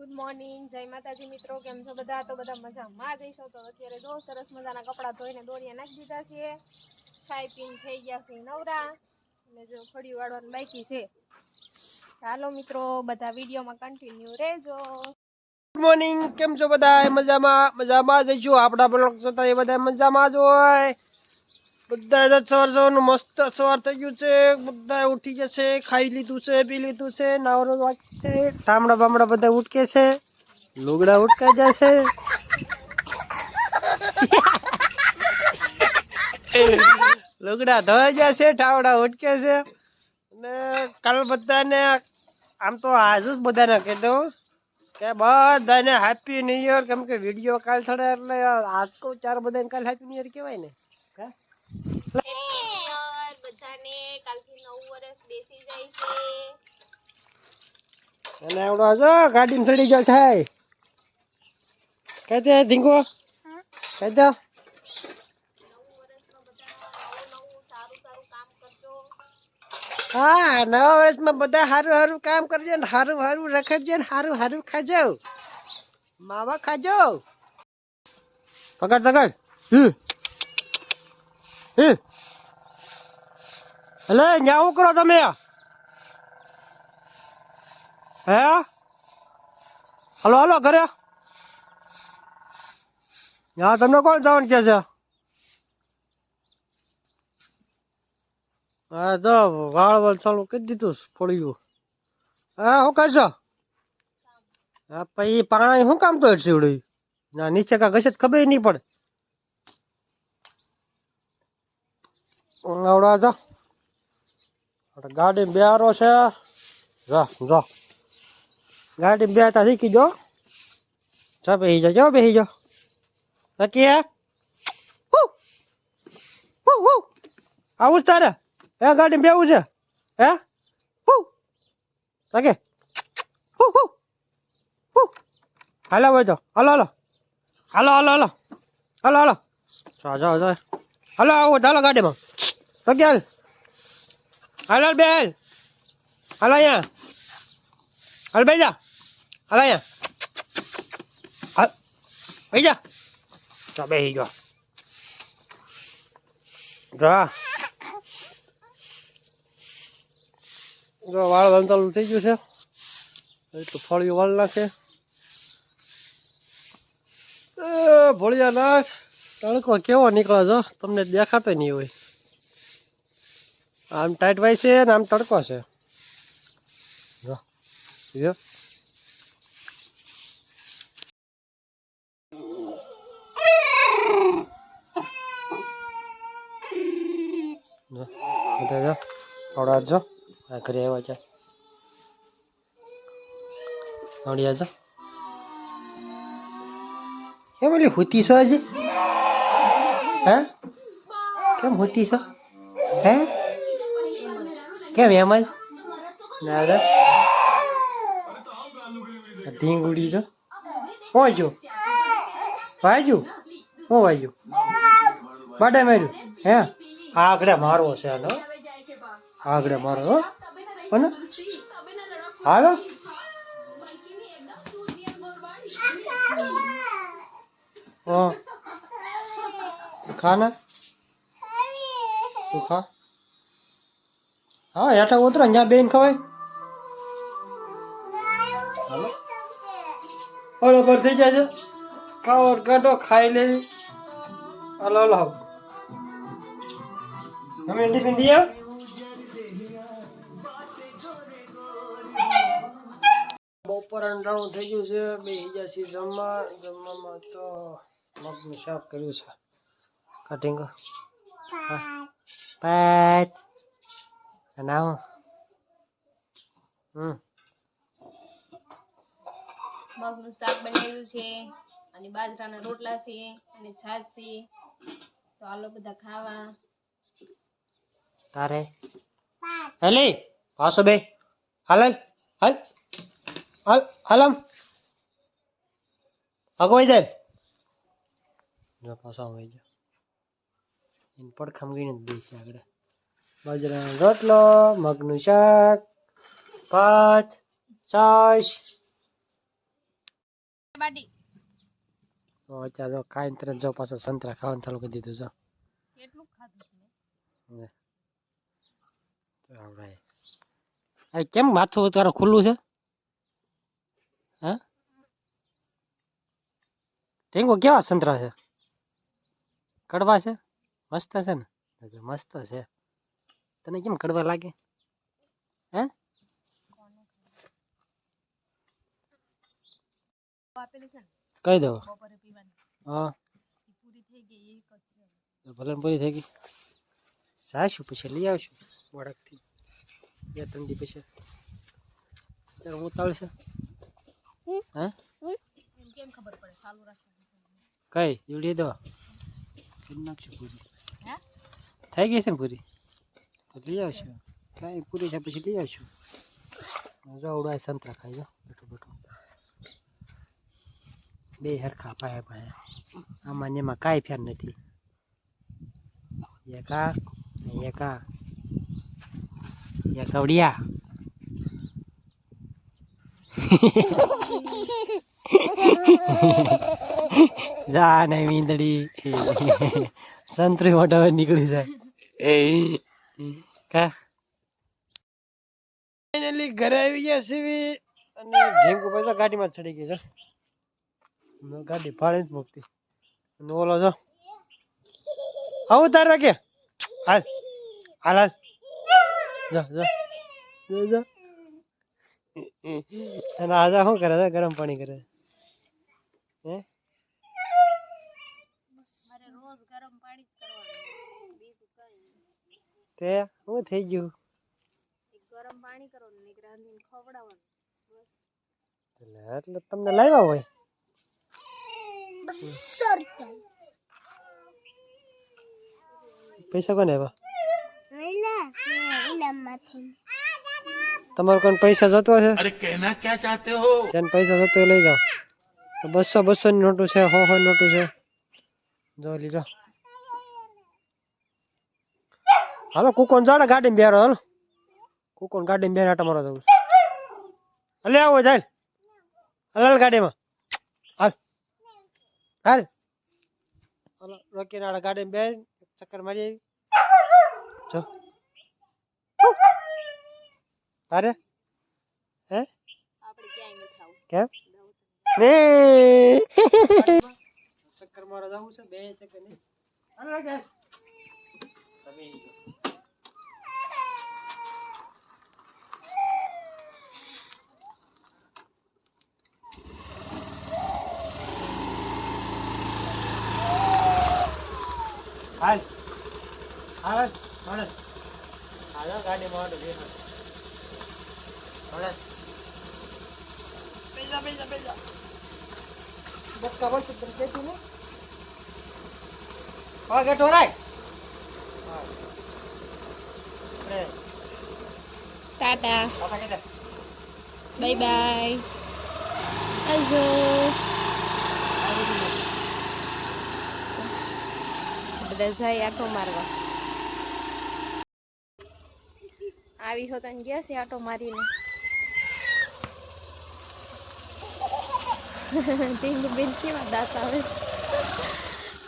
Good morning જય માતાજી મિત્રો. કેમ છો બધા? તો બધા મજામાં જઈશો તો અત્યારે જો સરસ મજાના કપડાં ધોઈને દોરીએ નાખી દીધા છે ખાઈ પીને થઈ ગયા છે નવરા. અને જો ફળી વાળવાનું બાકી છે. ચાલો મિત્રો, બધા વિડીયોમાં કન્ટિન્યુ રહેજો. ગુડ મોર્નિંગ કેમ છો બધા? મજામાં? મજામાં જઈશું આપણા બ્લોગ જોતા એ બધા મજામાં જ હોય. બધા સવાર સવારનું મસ્ત સવાર થઈ ગયું છે. બધા ઉઠી જશે, ખાઈ લીધું છે, પી લીધું છે નાવરો વાંચશે ઠામડા બામડા બધા ઉટકે છે. લુગડા ઉટકાઈ જશે. લુગડા ધોઈ જશે ઠાવડા ઉટકે છે. અને કાલ બધાને આમ તો આજ જ બધાને કહી દઉં કે બધાને હેપી ન્યુ યર કેમ કે વીડિયો કાલ થડે એટલે આજ કહું, ચાર બધાને કાલ હેપી ન્યુ યર કહેવાય ને? બધાને કાલથી નવું વર્ષ બેસી જાય છે. અને આવડો જો ગાડી ચડી જાય છે. કહી દે ધીંગો કહી દે. હા નવા વર્ષમાં બધા સારું સારું કામ કરજો. ને સારું સારું રખડજો ને સારું સારું ખાજો. માવા ખાજો. પકડ પકડ. હમ. એટલે ન્યા શું કરો તમે. હે? હલો હલો ઘરે. યા તમને કોણ જવાનું કે છે? હા તો વાળ વાળ ચાલુ કરી દીધું છે, ગયું હા શું કરશો હા પછી પાણી શું કામ તો સીવડ્યું? ના નીચે કાંઈ ઘસે ખબર નહીં પડે. આવડા જા. ગાડી બેહારો છે. જા, જો. ગાડી બેહતા શીખી જો જા બેસી જાઓ બેસી જાઓ નક્કી હે? આવું જ તારે? હે, ગાડી બેવું છે? હે? હું. હાલો ભાઈ તો હાલો હાલો. હાલો હાલો હાલો. હાલો હાલો. ચા જાઓ જાઓ હાલો, આવો, ચાલો ગાડીમાં. કે હાલ હાલ હાલ બે હાલ, અહીંયા. હાલ ભાઈ જા. હાલ, અહીંયા. હાલ. બે જા. તો બેસી જા. જો. વાળ વંતાલું થઈ ગયું છે. એટલું ફળિયું વાળ નાખે. ભોળિયા નાખ તડકો કેવો નીકળે જો, તમને દેખાતો નહીં હોય. આમ ટાઈટ વાય છે ને આમ તડકો છે. જો જો. જો આવડા જો, આ ઘરે આવ્યા છે. આવડી આજો કેમ એટલે હોતી છો આજે? હે? કેમ હોતી છો? હે? કેમ એમ જ? ના ઢીંગુડી છો? વાંચો વાંચો હું વાજુ બાટે માર્યું. હે? આગળ મારવો છે હાલો આગળ મારો, હો. અને? હાલો? हाँ ખાને? તું ખા. હા હેઠા ઉતરો ત્યાં બેન ખવાય. હાલો. હળો પર થઈ જાય છે. ખાવો કાઢો, ખાઈ લેવી. હલો હલો હાવ અમે ઈંડી પીંડી આવ. બપોર અંડાણું થઈ ગયું છે. બે હજાર જમવા જમવામાં તો મગનું શાક કર્યું છે. કટિંગ પાટ અને આવું હમ. મગનું શાક બનાવ્યું છે અને બાજરાના રોટલા છે અને છાશ છે. તો આલો બધા ખાવા. તારે? હેલે પાસો બે હાલ હાલ હાલ. હાલ હાલમ અગવાઈ જાય. જો પાછો આવી ગયો. એને પડખામ ગઈને બેસી આગળ. બાજરાનો રોટલો મગનું શાક ભાત છાશ. ચાલો ખાઈ તરત જો પાછો સંતરા ખાવાનું ચાલુ કરી દીધું જો. કેટલું ખાધું કેમ માથું તારું ખુલ્લું છે? હા? ટેંગો કેવા સંતરા છે? કડવા છે? મસ્ત છે ને? તો મસ્ત છે. તને કેમ કડવા લાગે? હે? કહી દો. હા. ભલે પૂરી થઈ ગઈ. સાચું પછી લઈ આવશું વડકથી બે ત્રણ દી પછી. ત્યારે હું તળશે હા? હે કેમ ખબર પડે? ચાલુ રાખવાની કઈ? જોડી દો કરી નાખશું પૂરી. થઈ ગઈ છે ને પૂરી? લઈ આવશું. કાંઈ પૂરી છે પછી લઈ આવશું. જો ઉડાય સંતરા ખાઈ જો બેઠું બેઠું. બે હરખા પાયા પાયા. આમાં એમાં કાંઈ ફેર નથી. એકા એકા એકવડિયા જા ને મીંદડી સંતરી મોટા નીકળી જાય. કા? ફાઇનલી ઘરે આવી ગયા સીવી અને ઝીંક ઉપર તો ગાડીમાં ચડી ગઈ છે. ગાડી ફાળી જ મૂકતી. અને ઓલો જો. આવું તાર રાખે. હાલ. હાલ હાલ. જો જો. જા જા. અને આજે શું કરે છે? ગરમ પાણી કરે હે મારે રોજ ગરમ પાણી જ કરવાનું બીજું કઈ નહીં. તે હું થઈ ગયું. ગરમ પાણી કરો ને રાંધીને ખવડાવવાનું. બસ. એટલે એટલે તમને લાવ્યા હોય. પૈસા કોને આવ્યા તમારે કોણ પૈસા જોતો છે અરે પૈસા જોતો લઈ જાઓ. બસો બસો ની નોટું છે હો હો નોટું છે. જો લીધો. હાલો કુકોન જાડે ગાડી બેરો હાલો. કુકોન ગાડી બેર આટા મારો જવું હાલે આવો જાય હાલ. હાલ ગાડીમાં. હાલ. હાલ. હાલો રોકીને આડા ગાડી બેર ચક્કર મારી આવી. જો. તારે? હે? કેમ? બે ચક્કર મારા જવું છે બે ચક્કર નહીં? હાલ તમે હાલ હાલ હાલ હાલ ગાડી માં બે હાલ પૈસા પૈસા પૈસા બક્કા બોલ તને કેતું ને હા કે ટોરાય હા રે ટાટા પાપા કે બાય બાય અજો બધા આટો મારવા આવી હોતા ગયા છે આટો મારીને ટીંગુ બેન કેવા દાંત આવે છે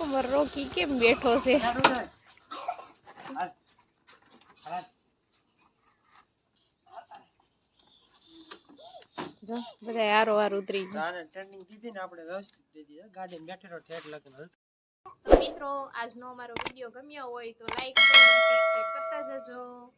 અમારો રોકી કેમ બેઠો છે બધા આરો વાર ઉતરી ગયા ટ્રેનિંગ દીધી ને આપણે વ્યવસ્થિત દીધી ગાડી બેઠેલો ઠેઠ લગન મિત્રો આજનો અમારો વીડિયો ગમ્યો હોય તો લાઈક કરતા જજો.